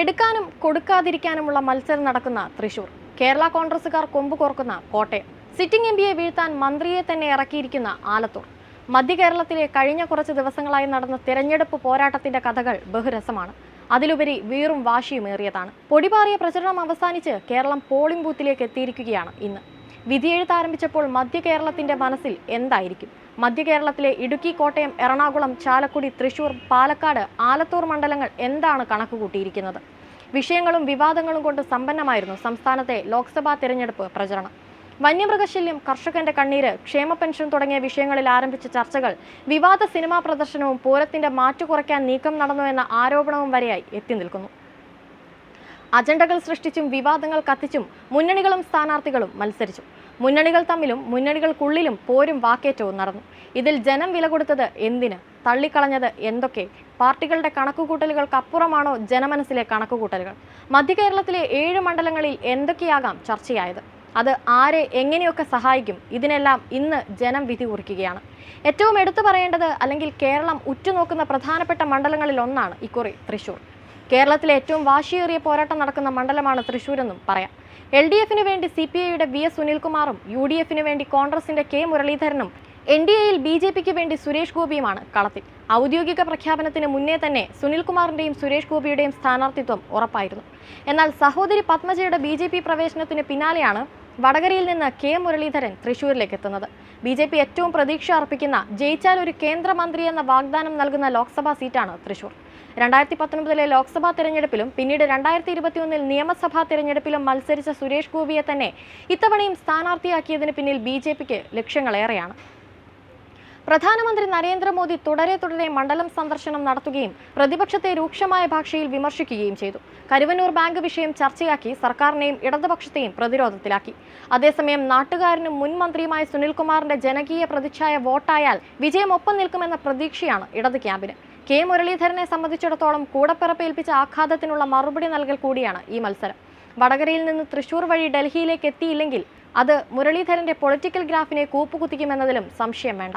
എടുക്കാനും കൊടുക്കാതിരിക്കാനുമുള്ള മത്സരം നടക്കുന്ന തൃശൂർ. കേരള കോൺഗ്രസുകാർ കൊമ്പ് കോർക്കുന്ന കോട്ടയം. സിറ്റിംഗ് എം പിയെ വീഴ്ത്താൻ മന്ത്രിയെ തന്നെ ഇറക്കിയിരിക്കുന്ന ആലത്തൂർ. മധ്യ കേരളത്തിലെ കഴിഞ്ഞ കുറച്ച് ദിവസങ്ങളായി നടന്ന തിരഞ്ഞെടുപ്പ് പോരാട്ടത്തിന്റെ കഥകൾ ബഹുരസമാണ്. അതിലുപരി വീറും വാശിയുമേറിയതാണ് പൊടിപാറിയ പ്രചരണം അവസാനിച്ച് കേരളം പോളിംഗ് ബൂത്തിലേക്ക് എത്തിയിരിക്കുകയാണ് ഇന്ന്. വിധിയെഴുത്ത് ആരംഭിച്ചപ്പോൾ മധ്യ കേരളത്തിന്റെ മനസ്സിൽ എന്തായിരിക്കും? മധ്യ കേരളത്തിലെ ഇടുക്കി കോട്ടയം എറണാകുളം ചാലക്കുടി തൃശൂർ പാലക്കാട് ആലത്തൂർ മണ്ഡലങ്ങൾ എന്താണ് കണക്കുകൂട്ടിയിരിക്കുന്നത്? വിഷയങ്ങളും വിവാദങ്ങളും കൊണ്ട് സമ്പന്നമായിരുന്നു സംസ്ഥാനത്തെ ലോക്സഭാ തിരഞ്ഞെടുപ്പ് പ്രചരണം. വന്യമൃഗശല്യം കർഷകന്റെ കണ്ണീര് ക്ഷേമ പെൻഷൻ തുടങ്ങിയ വിഷയങ്ങളിൽ ആരംഭിച്ച ചർച്ചകൾ വിവാദ സിനിമാ പ്രദർശനവും പൂരത്തിന്റെ മാറ്റു കുറയ്ക്കാൻ നീക്കം നടന്നു എന്ന ആരോപണവും വരെയായി എത്തി നിൽക്കുന്നു. അജണ്ടകൾ സൃഷ്ടിച്ചും വിവാദങ്ങൾ കത്തിച്ചും മുന്നണികളും സ്ഥാനാർത്ഥികളും മത്സരിച്ചു. മുന്നണികൾ തമ്മിലും മുന്നണികൾക്കുള്ളിലും പോരും വാക്കേറ്റവും നടന്നു. ഇതിൽ ജനം വില കൊടുത്തത് എന്തിന്? തള്ളിക്കളഞ്ഞത് എന്തൊക്കെ? പാർട്ടികളുടെ കണക്കുകൂട്ടലുകൾക്കപ്പുറമാണോ ജനമനസ്സിലെ കണക്കുകൂട്ടലുകൾ? മധ്യകേരളത്തിലെ ഏഴ് മണ്ഡലങ്ങളിൽ എന്തൊക്കെയാകാം ചർച്ചയായത്? അത് ആരെ എങ്ങനെയൊക്കെ സഹായിക്കും? ഇതിനെല്ലാം ഇന്ന് ജനം വിധി കുറിക്കുകയാണ്. ഏറ്റവും എടുത്തു പറയേണ്ടത് അല്ലെങ്കിൽ കേരളം ഉറ്റുനോക്കുന്ന പ്രധാനപ്പെട്ട മണ്ഡലങ്ങളിൽ ഒന്നാണ് ഇക്കുറി തൃശൂർ. കേരളത്തിലെ ഏറ്റവും വാശിയേറിയ പോരാട്ടം നടക്കുന്ന മണ്ഡലമാണ് തൃശൂരെന്നും പറയാം. എൽ ഡി എഫിന് വേണ്ടി സി പി ഐയുടെ വി എസ് സുനിൽകുമാറും യു ഡി എഫിന് വേണ്ടി കോൺഗ്രസിന്റെ കെ മുരളീധരനും എൻ ഡി എയിൽ ബി ജെ പിക്ക് വേണ്ടി സുരേഷ് ഗോപിയുമാണ് കളത്തിൽ. ഔദ്യോഗിക പ്രഖ്യാപനത്തിന് മുന്നേ തന്നെ സുനിൽകുമാറിന്റെയും സുരേഷ് ഗോപിയുടെയും സ്ഥാനാർത്ഥിത്വം ഉറപ്പായിരുന്നു. എന്നാൽ സഹോദരി പത്മജയുടെ ബി പ്രവേശനത്തിന് പിന്നാലെയാണ് വടകരയിൽ നിന്ന് കെ മുരളീധരൻ തൃശൂരിലേക്ക് എത്തുന്നത്. ബി ജെ പി ഏറ്റവും പ്രതീക്ഷ അർപ്പിക്കുന്ന ജയിച്ചാൽ ഒരു കേന്ദ്രമന്ത്രി എന്ന വാഗ്ദാനം നൽകുന്ന ലോക്സഭാ സീറ്റാണ് തൃശൂർ രണ്ടായിരത്തി പത്തൊൻപതിലെ ലോക്സഭാ തെരഞ്ഞെടുപ്പിലും പിന്നീട് രണ്ടായിരത്തി ഇരുപത്തിയൊന്നിൽ നിയമസഭാ തെരഞ്ഞെടുപ്പിലും മത്സരിച്ച സുരേഷ് ഗോപിയെ തന്നെ ഇത്തവണയും സ്ഥാനാർത്ഥിയാക്കിയതിന് പിന്നിൽ ബി ലക്ഷ്യങ്ങളേറെയാണ്. പ്രധാനമന്ത്രി നരേന്ദ്രമോദി തുടരെ തുടരെ മണ്ഡലം സന്ദർശനം നടത്തുകയും പ്രതിപക്ഷത്തെ രൂക്ഷമായ ഭാഷയിൽ വിമർശിക്കുകയും ചെയ്തു. കരുവന്നൂർ ബാങ്ക് വിഷയം ചർച്ചയാക്കി സർക്കാരിനെയും ഇടതുപക്ഷത്തെയും പ്രതിരോധത്തിലാക്കി. അതേസമയം നാട്ടുകാരനും മുൻ മന്ത്രിയുമായ സുനിൽകുമാറിന്റെ ജനകീയ പ്രതിച്ഛായ വോട്ടായാൽ വിജയം ഒപ്പം നിൽക്കുമെന്ന പ്രതീക്ഷയാണ് ഇടത് ക്യാമ്പിന്. കെ. മുരളീധരനെ സംബന്ധിച്ചിടത്തോളം കൂടപ്പിറപ്പേൽപ്പിച്ച ആഘാതത്തിനുള്ള മറുപടി നൽകൽ കൂടിയാണ് ഈ മത്സരം. വടകരയിൽ നിന്ന് തൃശൂർ വഴി ഡൽഹിയിലേക്ക് എത്തിയില്ലെങ്കിൽ അത് മുരളീധരന്റെ പൊളിറ്റിക്കൽ ഗ്രാഫിനെ കൂപ്പുകുത്തിക്കുമെന്നതിലും സംശയം വേണ്ട.